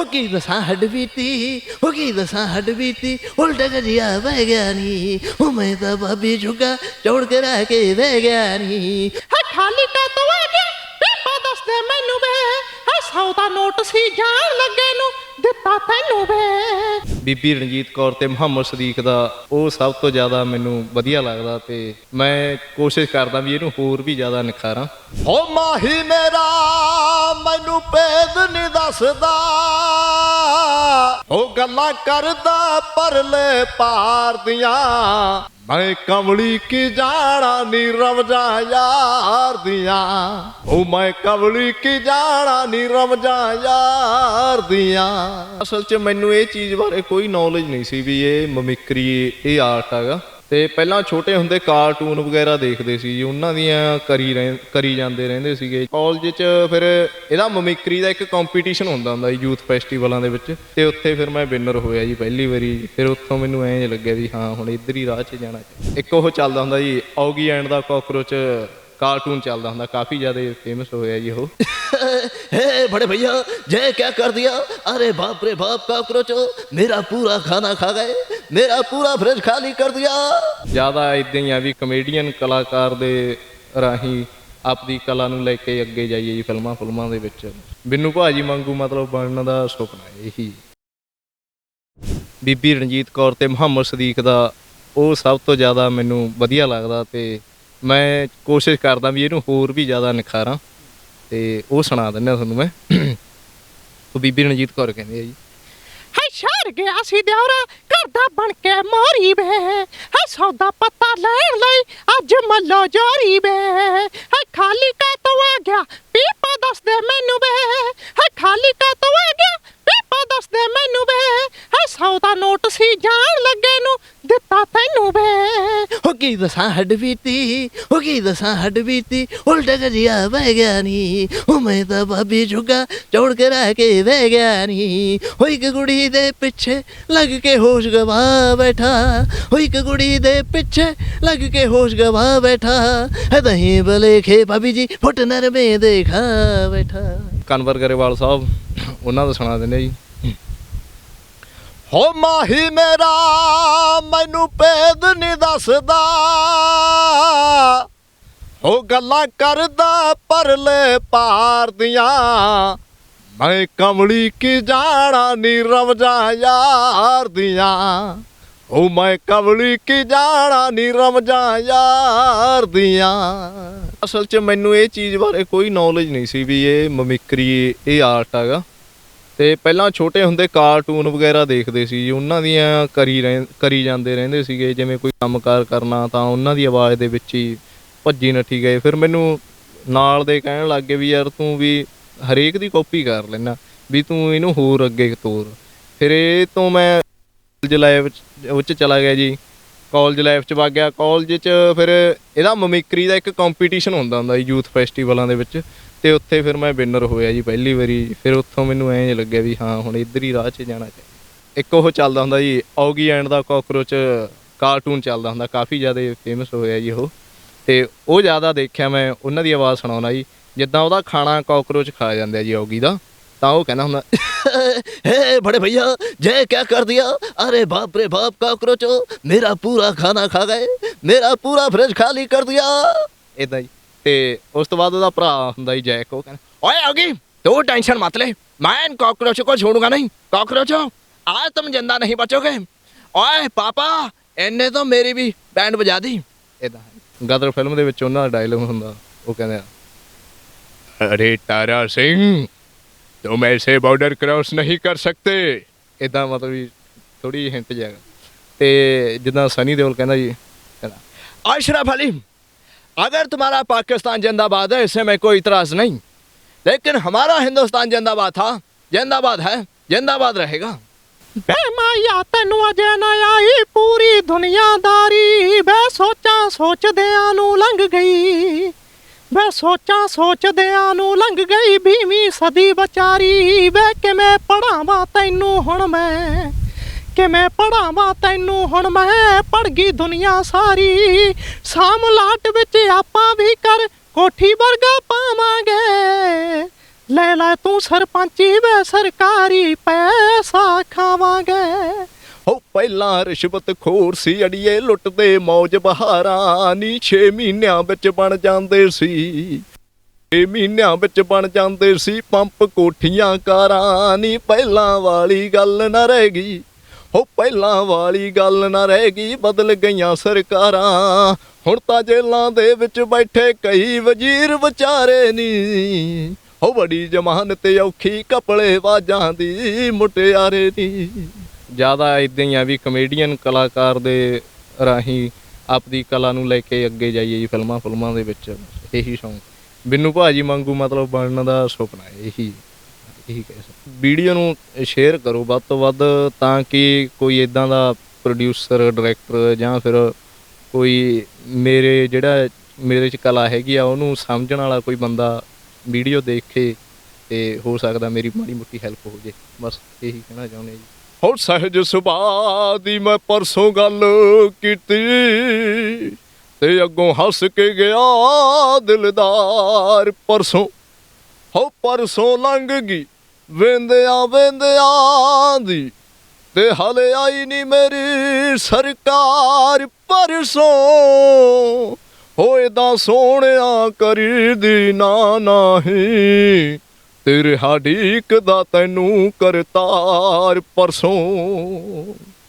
ਹੋ ਕੀ ਦਸਾਂ ਹੱਡ ਬੀਤੀ ਹੋ ਕੀ ਦਸਾਂ ਹੱਡ ਬੀਤੀ, ਉਲਟਾ ਗਜਿਆ ਬਹਿ ਗਿਆ ਨੀ, ਉਹ ਮੈਂ ਤਾਂ ਬਾਬੀ ਝੁਕਾ ਚੌੜ ਕੇ ਰਹਿ ਕੇ ਬਹਿ ਗਿਆ ਨੀ। 100 ਦਾ ਨੋਟ ਸੀ ਜਾਣ ਲੱਗੇ ਨੂੰ ਦਿੱਤਾ ਤੈਨੂੰ ਵੇ। ਬੀਬੀ ਰਣਜੀਤ ਕੌਰ ਤੇ ਮੁਹੰਮਦ ਸਦੀਕ ਦਾ ਉਹ ਸਭ ਤੋਂ ਜ਼ਿਆਦਾ ਮੈਨੂੰ ਵਧੀਆ ਲੱਗਦਾ ਤੇ ਮੈਂ ਕੋਸ਼ਿਸ਼ ਕਰਦਾ ਵੀ ਇਹਨੂੰ ਹੋਰ ਵੀ ਜ਼ਿਆਦਾ ਨਿਖਾਰਾਂ। ਹੋ ਮਾਹੀ ਮੇਰਾ ਮੈਨੂੰ ਭੇਦ ਨਹੀਂ ਦੱਸਦਾ। ਉਹ ਗੱਲਾਂ ਕਰਦਾ ਪਰਲੇ ਪਾਰ ਦੀਆਂ। ਮੈਂ ਕਮਲੀ ਕੀ ਜਾਣਾ ਨੀ ਰਮਜਾ ਯਾਰ ਦੀਆਂ। ਉਹ ਮੈਂ ਕਮਲੀ ਕੀ ਜਾਣਾ ਨੀ ਰਮਜਾ ਯਾਰ ਦੀਆਂ। ਅਸਲ 'ਚ ਮੈਨੂੰ ਇਹ ਚੀਜ਼ ਬਾਰੇ ਕੋਈ ਨੌਲੇਜ ਨਹੀਂ ਸੀ ਵੀ ਇਹ ਮਮਿਕਰੀ ਇਹ ਆਰਟ ਹੈਗਾ। ਤੇ ਪਹਿਲਾਂ ਛੋਟੇ ਹੁੰਦੇ ਕਾਰਟੂਨ ਵਗੈਰਾ ਦੇਖਦੇ ਸੀ ਜੀ ਉਹਨਾਂ ਦੀਆਂ ਕਰੀ ਰਹਿ- ਕਰੀ ਜਾਂਦੇ ਰਹਿੰਦੇ ਸੀਗੇ ਕਾਲਜ 'ਚ ਫਿਰ ਇਹਦਾ ਮਮਿਕਰੀ ਦਾ ਇੱਕ ਕੰਪੀਟੀਸ਼ਨ ਹੁੰਦਾ ਹੁੰਦਾ ਯੂਥ ਫੈਸਟੀਵਲਾਂ ਦੇ ਵਿੱਚ ਤੇ ਉੱਥੇ ਫਿਰ ਮੈਂ ਵਿਨਰ ਹੋਇਆ ਜੀ ਪਹਿਲੀ ਵਾਰੀ ਫਿਰ ਉੱਥੋਂ ਮੈਨੂੰ ਐਂ ਲੱਗਿਆ ਵੀ ਹਾਂ ਹੁਣ ਇੱਧਰ ਹੀ ਰਾਹ 'ਚ ਜਾਣਾ ਚਾਹੀਦਾ ਇੱਕ ਉਹ ਚੱਲਦਾ ਹੁੰਦਾ ਜੀ Oggy and the cockroach cartoon ਚੱਲਦਾ ਹੁੰਦਾ ਕਾਫੀ ਜ਼ਿਆਦਾ ਫੇਮਸ ਹੋਇਆ ਜੀ ਉਹ हे बड़े भैया जय क्या कर दिया अरे बाप रे बाप काकरोच मेरा पूरा खाना खा गए ਮੇਰਾ ਪੂਰਾ ਫ੍ਰਿਜ ਖਾਲੀ ਕਰ ਦਿਆ। ਜ਼ਿਆਦਾ ਇਦਾਂ ਹੀ ਆ ਵੀ ਕਮੇਡੀਅਨ ਕਲਾਕਾਰ ਦੇ ਰਾਹੀਂ ਆਪਦੀ ਕਲਾ ਨੂੰ ਲੈ ਕੇ ਅੱਗੇ ਜਾਈਏ ਜੀ ਫਿਲਮਾਂ ਫਿਲਮਾਂ ਦੇ ਵਿੱਚ। ਬਿੰਨੂ ਭਾਜੀ ਮੰਗੂ ਮਤਲਬ ਬਣਨ ਦਾ ਸੁਪਨਾ ਹੈ ਇਹੀ। ਬੀਬੀ ਰਣਜੀਤ ਕੌਰ ਤੇ ਮੁਹੰਮਦ ਸਦੀਕ ਦਾ ਉਹ ਸਭ ਤੋਂ ਜ਼ਿਆਦਾ ਮੈਨੂੰ ਵਧੀਆ ਲੱਗਦਾ ਤੇ ਮੈਂ ਕੋਸ਼ਿਸ਼ ਕਰਦਾ ਵੀ ਇਹਨੂੰ ਹੋਰ ਵੀ ਜ਼ਿਆਦਾ ਨਿਖਾਰਾਂ ਤੇ ਉਹ ਸੁਣਾ ਦਿੰਦਾ ਤੁਹਾਨੂੰ ਮੈਂ। ਉਹ ਬੀਬੀ ਰਣਜੀਤ ਕੌਰ ਕਹਿੰਦੀ ਆ ਜੀ। ਹਾਏ ਸ਼ਹਿਰ ਗਿਆ ਸੀ ਦਿਉਰਾ ਘਰ ਦਾ ਬਣ ਕੇ ਮੋਰੀ ਵੇ। ਹੈ ਸੌਦਾ ਪੱਤਾ ਲੈਣ ਲਈ ਅੱਜ ਮੱਲੋ ਜੋਰੀ ਵੇ। ਹੈ ਖਾਲੀ ਕਾ ਤੂੰ ਆ ਗਿਆ, ਪੀਪਾ ਦੱਸ ਦੇ ਮੈਨੂੰ ਵੇ। ਹੈ ਖਾਲੀ ਕਾ ਤੂੰ ਆ ਗਿਆ ਦੱਸਦੇ ਮੈਨੂੰ ਵੇ। ਹੈ ਸੌਦਾ ਨੋਟ ਸੀ, ਜਾਣ ਲੱਗੇ ਨੂੰ ਦਿੱਤਾ ਤੈਨੂੰ ਵੇ। ਹੋ ਕੀ ਦਸਾਂ ਹੱਡ ਬੀਤੀ ਹੋ ਕੀ ਦਸਾਂ ਹੱਡ ਬੀਤੀ, ਉਲਟ ਗਜਿਆ ਵਹਿ ਗਿਆ ਨੀ। ਹੋ ਮੈਂ ਤਾਂ ਬਾਬੀ ਝੁਗਾ ਚੌੜ ਕੇ ਰਹਿ ਕੇ ਵਹਿ ਗਿਆ ਨੀ। ਹੋ ਇੱਕ ਕੁੜੀ ਦੇ ਪਿੱਛੇ ਲੱਗ ਕੇ ਹੋਸ਼ ਗਵਾ ਬੈਠਾ। ਹੋ ਇੱਕ ਕੁੜੀ ਦੇ ਪਿੱਛੇ ਲੱਗ ਕੇ ਹੋਸ਼ ਗਵਾ ਬੈਠਾ। ਹੈ ਦਹੀਂ ਬਲੇ ਬਾਬੀ ਜੀ ਫੁੱਟ ਨਰਮੇ ਦੇਖਾ ਬੈਠਾ। ਕਨਵਰ ਗਰੇਵਾਲ ਸਾਹਿਬ, ਉਹਨਾਂ ਦਾ ਸੁਣਾ ਦਿੰਦੇ ਜੀ। ਹੋ ਮਾਹੀ ਮੇਰਾ, ਮੈਨੂੰ ਭੇਦ ਨਹੀਂ ਦੱਸਦਾ। ਉਹ ਗੱਲਾਂ ਕਰਦਾ ਪਰਲੇ ਪਾਰ ਦੀਆਂ। ਮੈਂ ਕਮਲੀ ਕੀ ਜਾਣਾ ਨੀ ਰਮਜਾ ਯਾਰ ਦੀਆਂ। ਉਹ ਮੈਂ ਕਵਲੀ ਕੀ ਜਾਣਾ ਨੀ ਰਮਜਾ ਯਾਰ ਦੀਆਂ। ਅਸਲ 'ਚ ਮੈਨੂੰ ਇਹ ਚੀਜ਼ ਬਾਰੇ ਕੋਈ ਨੌਲੇਜ ਨਹੀਂ ਸੀ ਵੀ ਇਹ ਮਮਿਕਰੀ ਇਹ ਆਰਟ ਹੈਗਾ। ਤੇ ਪਹਿਲਾਂ ਛੋਟੇ ਹੁੰਦੇ ਕਾਰਟੂਨ ਵਗੈਰਾ ਦੇਖਦੇ ਸੀ ਜੀ, ਉਹਨਾਂ ਦੀਆਂ ਕਰੀ ਰਹਿ- ਕਰੀ ਜਾਂਦੇ ਰਹਿੰਦੇ ਸੀਗੇ, ਜਿਵੇਂ ਕੋਈ ਕੰਮਕਾਰ ਕਰਨਾ ਤਾਂ ਉਹਨਾਂ ਦੀ ਆਵਾਜ਼ ਦੇ ਵਿੱਚ ਹੀ ਭੱਜੀ ਨੱਠੀ ਗਏ। ਫਿਰ ਮੈਨੂੰ ਨਾਲ ਦੇ ਕਹਿਣ ਲੱਗ ਗਏ ਵੀ ਯਾਰ ਤੂੰ ਵੀ ਹਰੇਕ ਦੀ ਕਾਪੀ ਕਰ ਲੈਣਾ ਵੀ ਤੂੰ ਇਹਨੂੰ ਹੋਰ ਅੱਗੇ ਤੋਰ। ਫਿਰ ਇਹ ਤੋਂ ਮੈਂ ਕਾਲਜ ਲਾਈਫ ਵਿੱਚ ਚਲਾ ਗਿਆ ਜੀ। ਕਾਲਜ ਲਾਈਫ ਚ ਵਗ ਗਿਆ। ਕਾਲਜ ਚ ਫਿਰ ਇਹਦਾ ਮਮਿਕਰੀ ਦਾ ਇੱਕ ਕੰਪੀਟੀਸ਼ਨ ਹੁੰਦਾ ਹੁੰਦਾ ਯੂਥ ਫੈਸਟੀਵਲਾਂ ਦੇ ਵਿੱਚ। ਤੇ ਉੱਥੇ ਫਿਰ ਮੈਂ ਵਿਨਰ ਹੋਇਆ ਜੀ ਪਹਿਲੀ ਵਾਰੀ ਫਿਰ ਉੱਥੋਂ ਮੈਨੂੰ ਐਂ ਲੱਗਿਆ ਵੀ ਹਾਂ ਹੁਣ ਇੱਧਰ ਹੀ ਰਾਹ 'ਚ ਜਾਣਾ ਚਾਹੀਦਾ ਇੱਕ ਉਹ ਚੱਲਦਾ ਹੁੰਦਾ ਜੀ Oggy and the cockroach cartoon ਚੱਲਦਾ ਹੁੰਦਾ ਕਾਫੀ ਜ਼ਿਆਦਾ ਫੇਮਸ ਹੋਇਆ ਜੀ ਉਹ ਤੇ ਉਹ ਜ਼ਿਆਦਾ ਦੇਖਿਆ ਮੈਂ ਉਹਨਾਂ ਦੀ ਆਵਾਜ਼ ਸੁਣਾਉਣਾ ਜੀ ਜਿੱਦਾਂ ਉਹਦਾ ਖਾਣਾ ਕਾਕਰੋਚ ਖਾ ਜਾਂਦੇ ਆ ਜੀ ਔਗੀ ਦਾ ਤਾਂ ਉਹ ਕਹਿੰਦਾ ਹੁੰਦਾ हे बड़े भैया जय क्या कर दिया अरे बाप रे बाप काकरोच मेरा पूरा खाना खा गए मेरा पूरा फ्रिज खाली कर दिया ਇਦਾਂ ਜੀ ਤੇ ਉਸ ਤੋਂ ਬਾਅਦ ਉਹਦਾ ਭਰਾ ਹੁੰਦਾ ਜੀ ਜੈਕ ਉਹ ਕਹਿੰਦਾ ਓਏ ਔਗੀ ਤੂੰ ਟੈਨਸ਼ਨ ਮਤ ਲੈ मैं इन कॉकरोच को छोड़ूंगा नहीं कॉकरोचो आज तुम जिंदा नहीं बचोगे ਓਏ ਪਾਪਾ ਇਹਨੇ ਤਾਂ ਮੇਰੀ ਵੀ ਬੈਂਡ ਵਜਾ ਦੀ ਇਦਾਂ ਗਦਰ ਫਿਲਮ ਦੇ ਵਿੱਚ ਉਹਨਾਂ ਦਾ ਡਾਇਲੋਗ ਹੁੰਦਾ ਉਹ ਕਹਿੰਦੇ ਆ ਅਰੇ ਤਾਰਾ ਸਿੰਘ ਤੁਮ ਐਸੇ ਬਾਰਡਰ ਕ੍ਰਾਸ ਨਹੀਂ ਕਰ ਸਕਤੇ ਇਦਾਂ ਮਤਲਬ ਵੀ ਥੋੜੀ ਹਿੰਟ ਜਾਗਾ ਤੇ ਜਿੱਦਾਂ ਸਨੀ ਦੇਓਲ ਕਹਿੰਦਾ ਜੀ ਕਹਿੰਦਾ ਅਸ਼ਰਫ ਅਲੀ अगर तुम्हारा पाकिस्तान जिंदाबाद है इससे मैं कोई इतराज नहीं लेकिन हमारा हिंदुस्तान जिंदाबाद था जिंदाबाद है जिंदाबाद रहेगा ਬੇ ਮਾਇਆ ਤੈਨੂੰ ਅਜੇ ਨਾ ਆਈ ਪੂਰੀ ਦੁਨੀਆਦਾਰੀ ਬੇ ਸੋਚਾਂ ਸੋਚਦਿਆਂ ਨੂੰ ਲੰਘ ਗਈ ਬੇ ਸੋਚਾਂ ਸੋਚਦਿਆਂ ਨੂੰ ਲੰਘ ਗਈ 20ਵੀਂ ਸਦੀ ਵਿਚਾਰੀ ਬੇ ਕਿਵੇਂ ਪੜਾਵਾਂ ਤੈਨੂੰ ਹੁਣ ਮੈਂ ਕਿਵੇਂ ਪੜਾਵਾਂ ਤੈਨੂੰ? ਹੁਣ ਮੈਂ ਪੜ ਗਈ ਦੁਨੀਆ ਸਾਰੀ। ਸਾਮਲਾਟ ਵਿੱਚ ਆਪਾਂ ਵੀ ਕਰ ਕੋਠੀ ਵਰਗਾ ਪਾਵਾਂਗੇ। ਲੈ ਲੈ ਤੂੰ ਸਰਪੰਚੀ ਵੇ ਸਰਕਾਰੀ ਪੈਸਾ ਖਾਵਾਂਗੇ। ਹੋ ਪਹਿਲਾਂ ਰਿਸ਼ਵਤ ਖੋਰ ਸੀ ਅੜੀਏ, ਲੁੱਟਦੇ ਮੌਜ ਬਹਾਰਾਂ ਨੀ। 6 ਮਹੀਨਿਆਂ ਵਿੱਚ ਬਣ ਜਾਂਦੇ ਸੀ। 6 ਮਹੀਨਿਆਂ ਵਿੱਚ ਬਣ ਜਾਂਦੇ ਸੀ ਪੰਪ ਕੋਠੀਆਂ ਕਾਰਾਂ ਨੀ। ਪਹਿਲਾਂ ਵਾਲੀ ਗੱਲ ਨਾ ਰਹਿ ਗਈ। ਹੋ ਪਹਿਲਾਂ ਵਾਲੀ ਗੱਲ ਨਾ ਰਹਿ ਗਈ, ਬਦਲ ਗਈਆਂ ਸਰਕਾਰਾਂ। ਹੁਣ ਤਾਂ ਜੇਲਾਂ ਦੇ ਵਿੱਚ ਬੈਠੇ ਕਈ ਵਜ਼ੀਰ ਵਿਚਾਰੇ ਨੀ। ਹੋ ਬੜੀ ਜਮਾਨ ਤੇ ਔਖੀ ਕਪੜੇ ਵਾਜਾਂ ਦੀ, ਮੁਟਿਆਰੇ ਨੀ ਜ਼ਿਆਦਾ ਇਦਾਂ ਹੀ ਆ ਵੀ ਕਮੇਡੀਅਨ ਕਲਾਕਾਰ ਦੇ ਰਾਹੀਂ ਆਪਦੀ ਕਲਾ ਨੂੰ ਲੈ ਕੇ ਅੱਗੇ ਜਾਈਏ ਜੀ ਫਿਲਮਾਂ ਫਿਲਮਾਂ ਦੇ ਵਿੱਚ। ਇਹੀ ਸ਼ੌਂਕ। ਬਿੰਨੂ ਭਾਜੀ ਵਾਂਗੂ ਮਤਲਬ ਬਣਨ ਦਾ ਸੁਪਨਾ, ਇਹੀ। ਠੀਕ ਹੈ ਸਕਦਾ ਵੀਡੀਓ ਨੂੰ ਸ਼ੇਅਰ ਕਰੋ ਵੱਧ ਤੋਂ ਵੱਧ ਤਾਂ ਕਿ ਕੋਈ ਇਦਾਂ ਦਾ ਪ੍ਰੋਡਿਊਸਰ ਡਾਇਰੈਕਟਰ ਜਾਂ ਫਿਰ ਕੋਈ ਮੇਰੇ ਜਿਹੜਾ ਮੇਰੇ ਚ ਕਲਾ ਹੈਗੀ ਆ, ਉਹਨੂੰ ਸਮਝਣ ਵਾਲਾ ਕੋਈ ਬੰਦਾ ਵੀਡੀਓ ਦੇਖੇ ਤੇ ਹੋ ਸਕਦਾ ਮੇਰੀ ਮਾੜੀ ਮੋਟੀ ਹੈਲਪ ਹੋ ਜੇ। ਬਸ ਇਹੀ ਕਹਿਣਾ ਚਾਹੁੰਦੇ ਜੀ। ਹੋ ਸਹਿਜ ਸੁਭਾਅ ਦੀ ਮੈਂ ਪਰਸੋਂ ਗੱਲ ਕੀਤੀ, ਤੇ ਅੱਗੋਂ ਹੱਸ ਕੇ ਗਿਆ ਦਿਲਦਾਰ ਪਰਸੋਂ। ਹੋ ਪਰਸੋਂ ਲੰਘ ਗਈ। ਵੇਂਦਿਆਂ ਵੇਂਦਿਆਂ ਦੀ ਤੇ ਹਲੇ ਆਈ ਨਹੀਂ ਮੇਰੀ ਸਰਕਾਰ ਪਰਸੋਂ। ਹੋਏ ਦਾ ਸੋਹਣਿਆ ਕਰੀਦੀ ਨਾ ਨਹੀਂ, ਤੇਰੇ ਹਾਡੀਕ ਦਾ ਤੈਨੂੰ ਕਰਤਾਰ ਪਰਸੋਂ।